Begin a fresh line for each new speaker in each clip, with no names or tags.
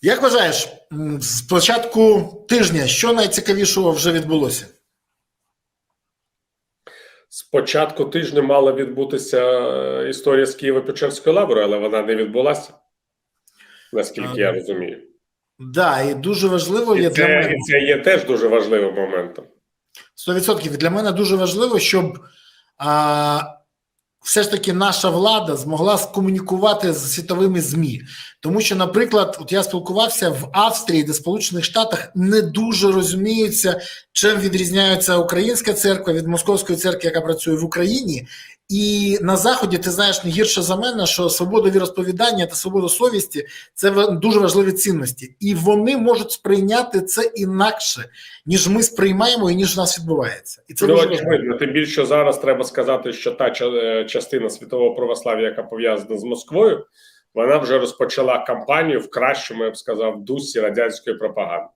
Як вважаєш, з початку тижня що найцікавішого вже відбулося?
З початку тижня мала відбутися е, історія з Києво-Печерської лаври, але вона не відбулася, наскільки я
Ага.
розумію.
Да, і дуже важливо є
І
для мене
і це є теж дуже важливим моментом.
100%. Для мене дуже важливо, щоб а, все ж таки наша влада змогла скомунікувати з світовими ЗМІ. Тому що, наприклад, от я спілкувався в Австрії, де Сполучених Штатах не дуже розуміються, чим відрізняється українська церква від московської церкви, яка працює в Україні. І на заході ти знаєш не гірше за мене, що свобода віросповідання та свобода совісті це дуже важливі цінності, і вони можуть сприйняти це інакше, ніж ми сприймаємо і ніж у нас відбувається. І це
Ну,
дуже важливо.
тим більше зараз треба сказати, що та е, частина світового православ'я, яка пов'язана з Москвою, вона вже розпочала кампанію в кращому, я б сказав, дусі радянської пропаганди.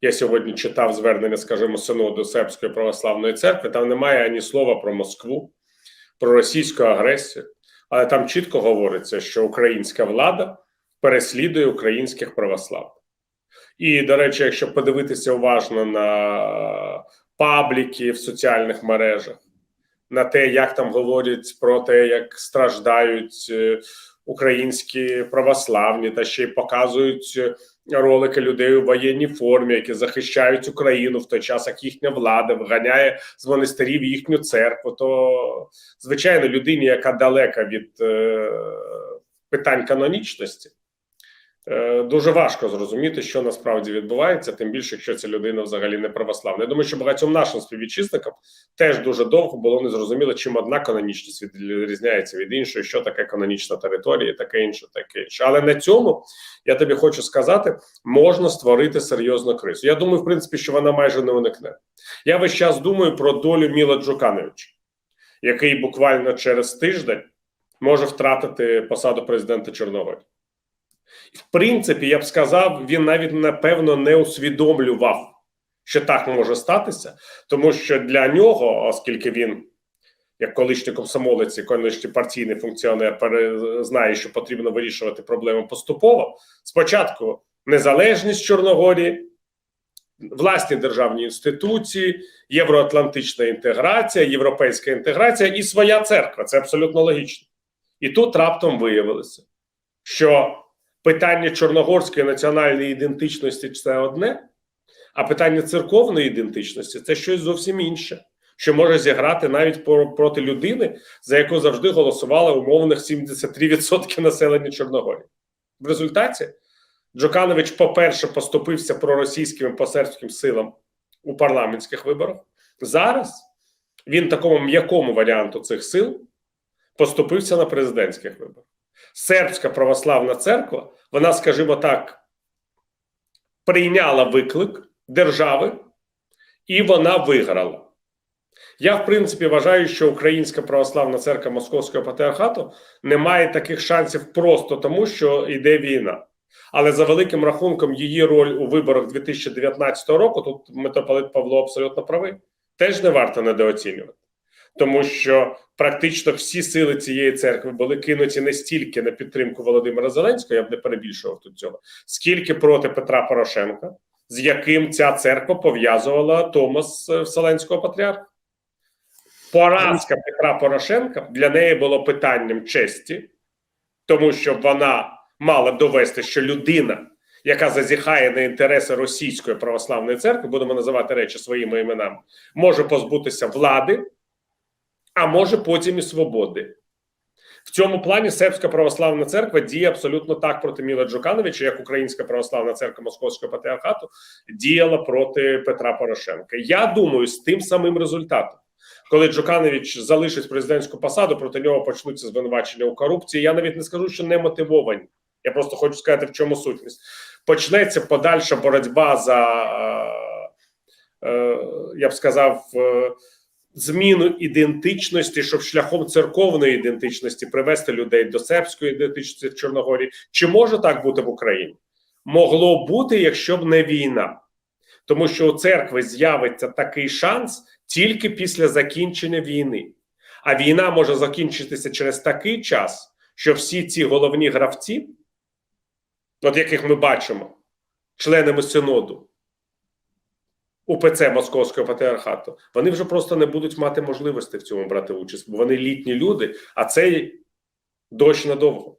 Я сьогодні читав звернення, скажімо, синоду сербської православної церкви. Там немає ані слова про Москву, про російську агресію, але там чітко говориться, що українська влада переслідує українських православних. І, до речі, якщо подивитися уважно на пабліки в соціальних мережах, на те, як там говорять про те, як страждають е, українські православні, та ще й показують ролики людей у воєнній формі, які захищають Україну в той час, як їхня влада виганяє з монастирів їхню церкву, то звичайно людині, яка далека від е, питань канонічності. Е, Дуже важко зрозуміти, що насправді відбувається, тим більше, якщо ця людина взагалі не православна. Я думаю, що багатьом нашим співвітчизникам теж дуже довго було незрозуміло, чим одна канонічність відрізняється від іншої, що таке канонічна територія, таке інше, таке інше. Але на цьому я тобі хочу сказати, можна створити серйозну кризу. Я думаю, в принципі, що вона майже не уникне. Я весь час думаю про долю Міла Джукановича, який буквально через тиждень може втратити посаду президента Чорногорії. В принципі, я б сказав, він навіть напевно не усвідомлював, що так може статися, тому що для нього, оскільки він, як колишній комсомолець, колишній партійний функціонер, знає, що потрібно вирішувати проблеми поступово. Спочатку незалежність Чорногорії, власні державні інституції, євроатлантична інтеграція, європейська інтеграція і своя церква. Це абсолютно логічно. І тут раптом виявилося, що питання чорногорської національної ідентичності це одне, а питання церковної ідентичності це щось зовсім інше, що може зіграти навіть проти людини, за яку завжди голосувало умовних 73% населення Чорногорії. В результаті Джоканович, по-перше, поступився проросійським і посербським силам у парламентських виборах. Зараз він такому м'якому варіанту цих сил поступився на президентських виборах. Сербська православна церква, вона, скажімо так, прийняла виклик держави, і вона виграла. Я, в принципі, вважаю, що Українська православна церква Московського патріархату не має таких шансів просто тому, що йде війна. Але за великим рахунком, її роль у виборах 2019 року, тут митрополит Павло абсолютно правий, теж не варто недооцінювати. Тому що практично всі сили цієї церкви були кинуті не стільки на підтримку Володимира Зеленського, я б не перебільшував тут цього, скільки проти Петра Порошенка, з яким ця церква пов'язувала Томас е, Вселенського патріарха. Поразка Петра Порошенка для неї було питанням честі, тому що вона мала довести, що людина, яка зазіхає на інтереси російської православної церкви, будемо називати речі своїми іменами, може позбутися влади, а може потім і свободи. В цьому плані сербська православна церква діє абсолютно так проти Міла Джукановича, як Українська православна церква Московського патріархату діяла проти Петра Порошенка. Я думаю, з тим самим результатом. Коли Джуканович залишить президентську посаду, проти нього почнуться звинувачення у корупції. Я навіть не скажу, що не мотивовані. Я просто хочу сказати, в чому сутність. Почнеться подальша боротьба за, е, е, я б сказав, е, зміну ідентичності, щоб шляхом церковної ідентичності привести людей до сербської ідентичності в Чорногорії. Чи може так бути в Україні? Могло бути, якщо б не війна. Тому що у церкви з'явиться такий шанс тільки після закінчення війни. А війна може закінчитися через такий час, що всі ці головні гравці от яких ми бачимо, членами синоду УПЦ Московського патріархату, вони вже просто не будуть мати можливості в цьому брати участь, бо вони літні люди, а це дощ надовго.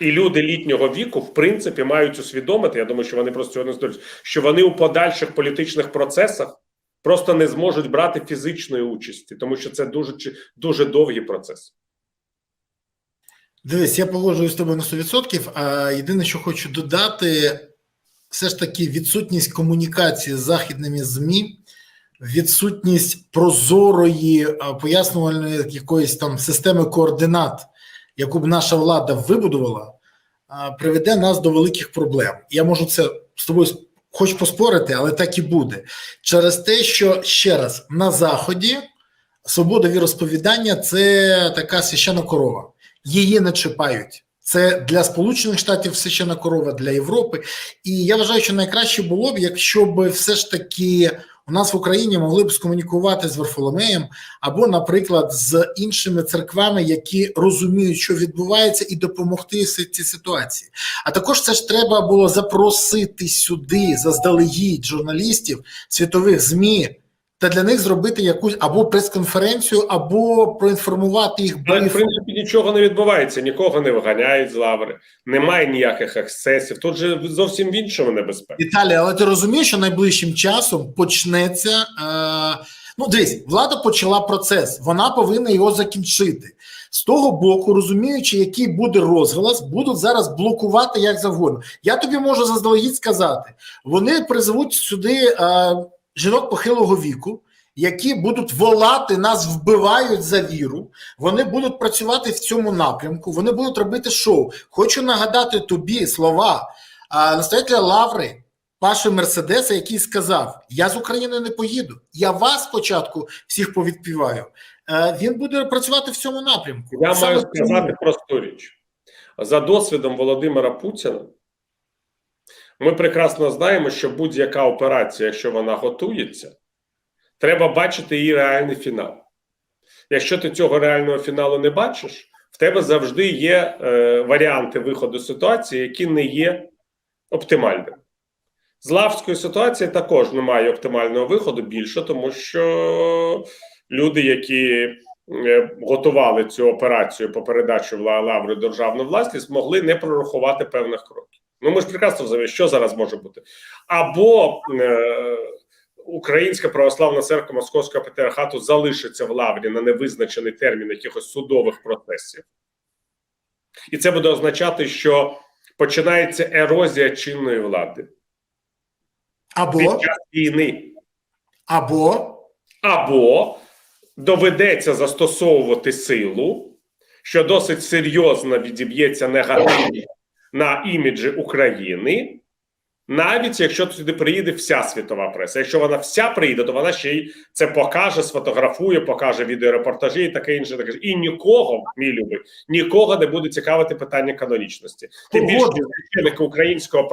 І люди літнього віку, в принципі, мають усвідомити. Я думаю, що вони просто цього не здолюють, що вони у подальших політичних процесах просто не зможуть брати фізичної участі, тому що це дуже дуже довгий процес.
Дивись, я погоджуюсь з тобою на 100%. А єдине, що хочу додати, все ж таки відсутність комунікації з західними ЗМІ, відсутність прозорої пояснювальної якоїсь там системи координат, яку б наша влада вибудувала, приведе нас до великих проблем. Я можу це з тобою хоч поспорити, але так і буде. Через те, що ще раз на заході свобода віросповідання це така священна корова її не чіпають. Це для Сполучених Штатів священна корова для Європи. І я вважаю, що найкраще було б, якщо б все ж таки у нас в Україні могли б скомунікувати з Варфоломеєм або, наприклад, з іншими церквами, які розуміють, що відбувається, і допомогти цій ситуації. А також це ж треба було запросити сюди заздалегідь журналістів світових змі. Та для них зробити якусь або прес-конференцію, або проінформувати їх
Але в принципі нічого не відбувається, нікого не виганяють з лаври, немає ніяких ексцесів. Тут же зовсім в іншому небезпека.
Віталій, але ти розумієш, що найближчим часом почнеться. Е, ну, дивись, влада почала процес, вона повинна його закінчити. З того боку, розуміючи, який буде розголос, будуть зараз блокувати як завгодно. Я тобі можу заздалегідь сказати: вони призовуть сюди е, жінок похилого віку. Які будуть волати, нас вбивають за віру, вони будуть працювати в цьому напрямку, вони будуть робити шоу. Хочу нагадати тобі слова а, настоятеля Лаври Паши Мерседеса, який сказав: Я з України не поїду. Я вас спочатку всіх повідпіваю. Е, Він буде працювати в цьому напрямку.
Я
Саме
маю сказати просту річ. За досвідом Володимира Путіна, ми прекрасно знаємо, що будь-яка операція, якщо вона готується, треба бачити її реальний фінал. Якщо ти цього реального фіналу не бачиш, в тебе завжди є е, варіанти виходу ситуації, які не є оптимальними. З лавської ситуації також немає оптимального виходу більше, тому що люди, які е, готували цю операцію по передачі лаври державну власність, могли не прорахувати певних кроків. Ну ми ж прекрасно розуміємо, що зараз може бути. Або е, Українська православна церква Московського патріархату залишиться в лаврі на невизначений термін якихось судових процесів, і це буде означати, що починається ерозія чинної влади
або,
під час війни.
або
або доведеться застосовувати силу, що досить серйозно відіб'ється негативно на іміджі України, навіть якщо туди приїде вся світова преса. Якщо вона вся приїде, то вона ще й це покаже, сфотографує, покаже відеорепортажі і таке інше. Таке. І нікого, мій любий, нікого не буде цікавити питання канонічності. Тим більше
Погоджуюсь.
українського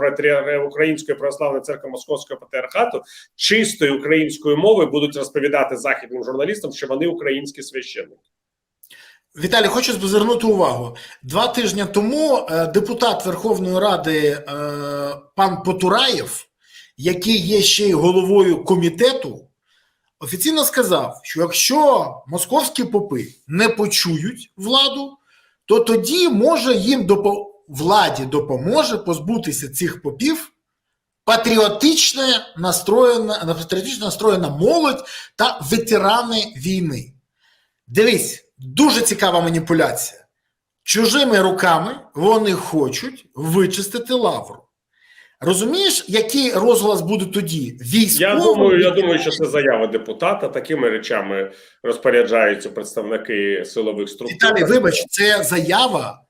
української православної церкви Московського патріархату чистою українською мовою будуть розповідати західним журналістам, що вони українські священники.
Віталій, хочу звернути увагу. Два тижні тому е, депутат Верховної Ради е, пан Потураєв, який є ще й головою комітету, офіційно сказав, що якщо московські попи не почують владу, то тоді може їм допо- владі допоможе позбутися цих попів патріотично настроєна, патріотично настроєна молодь та ветерани війни. Дивись, дуже цікава маніпуляція. Чужими руками вони хочуть вичистити лавру. Розумієш, який розголос буде тоді? Військовий?
Я думаю, я думаю, що це заява депутата. Такими речами розпоряджаються представники силових структур.
Віталій, вибач, це заява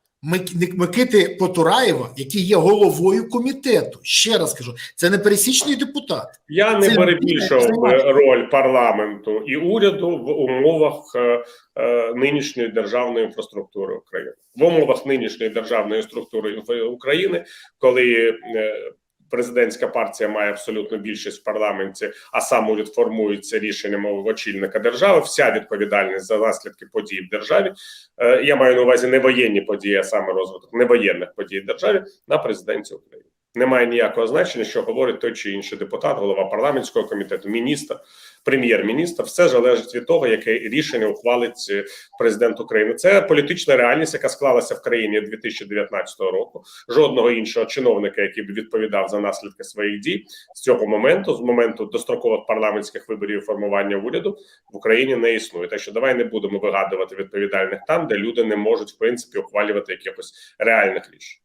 Микити Потураєва, який є головою комітету. Ще раз кажу, це не пересічний депутат.
Я не
Це
перебільшував би роль парламенту і уряду в умовах е, е, нинішньої державної інфраструктури України. В умовах нинішньої державної структури України, коли е, президентська партія має абсолютну більшість в парламенті, а сам уряд формується рішенням очільника держави. Вся відповідальність за наслідки подій в державі. е, Я маю на увазі не воєнні події, а саме розвиток невоєнних подій в державі на президенті України. Немає ніякого значення, що говорить той чи інший депутат, голова парламентського комітету, міністр, прем'єр-міністр. Все залежить від того, яке рішення ухвалить е, президент України. Це політична реальність, яка склалася в країні 2019 року. Жодного іншого чиновника, який б відповідав за наслідки своїх дій з цього моменту, з моменту дострокових парламентських виборів і формування уряду в Україні не існує. Так що давай не будемо вигадувати відповідальних там, де люди не можуть в принципі ухвалювати якихось реальних рішень.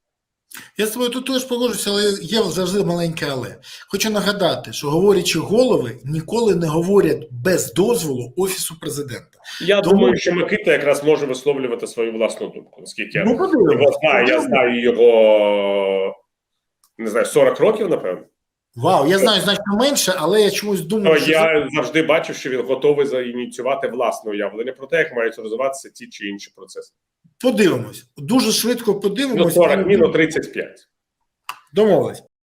Я з тобою тут теж погоджуюся, але є завжди маленьке але. Хочу нагадати, що говорячи голови ніколи не говорять без дозволу Офісу президента.
Я
Тому-
думаю, що Микита якраз може висловлювати свою власну думку. Наскільки я
Ну,
його знаю, я знаю його не знаю 40 років, напевно.
Вау, я знаю значно менше, але я чомусь думаю, що
я завжди бачив, що він готовий заініціювати власне уявлення про те, як мають розвиватися ті чи інші процеси.
Подивимось. Дуже швидко
Ну,
подивимось.
40 мінус 35.
Домовились.